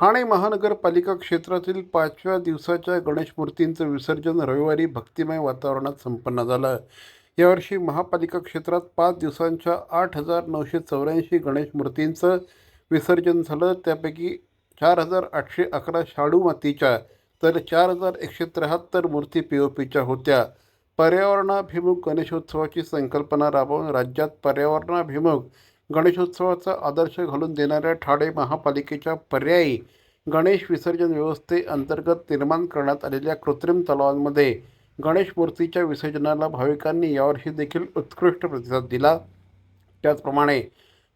ठाणे महानगरपालिका क्षेत्रातील पाचव्या दिवसाच्या गणेश मूर्तींचं विसर्जन रविवारी भक्तिमय वातावरणात संपन्न झालं. यावर्षी महापालिका क्षेत्रात पाच दिवसांच्या आठ हजार नऊशे चौऱ्याऐंशी गणेश मूर्तींचं विसर्जन झालं. त्यापैकी चार हजार आठशे अकरा शाडू मातीच्या तर चार हजार एकशे त्र्याहत्तर मूर्ती पी ओ पीच्या होत्या. पर्यावरणाभिमुख गणेशोत्सवाची संकल्पना राबवून राज्यात पर्यावरणाभिमुख गणेशोत्सवाचा आदर्श घालून देणाऱ्या ठाणे महापालिकेच्या पर्यायी गणेश विसर्जन व्यवस्थेअंतर्गत निर्माण करण्यात आलेल्या कृत्रिम तलावांमध्ये गणेश मूर्तीच्या विसर्जनाला भाविकांनी यावर्षी देखील उत्कृष्ट प्रतिसाद दिला. त्याचप्रमाणे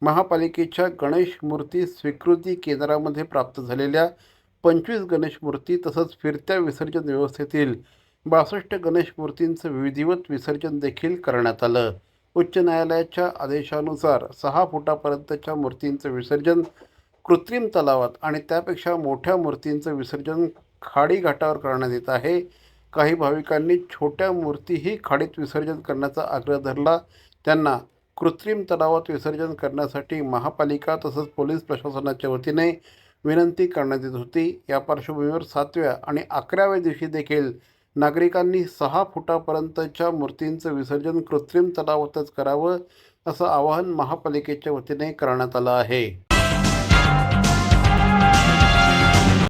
महापालिकेच्या गणेश मूर्ती स्वीकृती केंद्रामध्ये प्राप्त झालेल्या पंचवीस गणेश मूर्ती तसंच फिरत्या विसर्जन व्यवस्थेतील बासष्ट गणेश मूर्तींचं विधिवत विसर्जन देखील करण्यात आलं. उच्च न्यायालयाच्या आदेशानुसार सहा फुटापर्यंतच्या मूर्तींचं विसर्जन कृत्रिम तलावात आणि त्यापेक्षा मोठ्या मूर्तींचं विसर्जन खाडी घाटावर करण्यात येत आहे. काही भाविकांनी छोट्या मूर्तीही खाडीत विसर्जन करण्याचा आग्रह धरला. त्यांना कृत्रिम तलावात विसर्जन करण्यासाठी महापालिका तसंच पोलीस प्रशासनाच्या वतीने विनंती करण्यात येत होती. या पार्श्वभूमीवर सातव्या आणि अकराव्या दिवशी देखील नागरिकांनी सहा फुटापर्यंतच्या मूर्तींचं विसर्जन कृत्रिम तलावातच करावं असं आवाहन महापालिकेच्या वतीने करण्यात आलं आहे.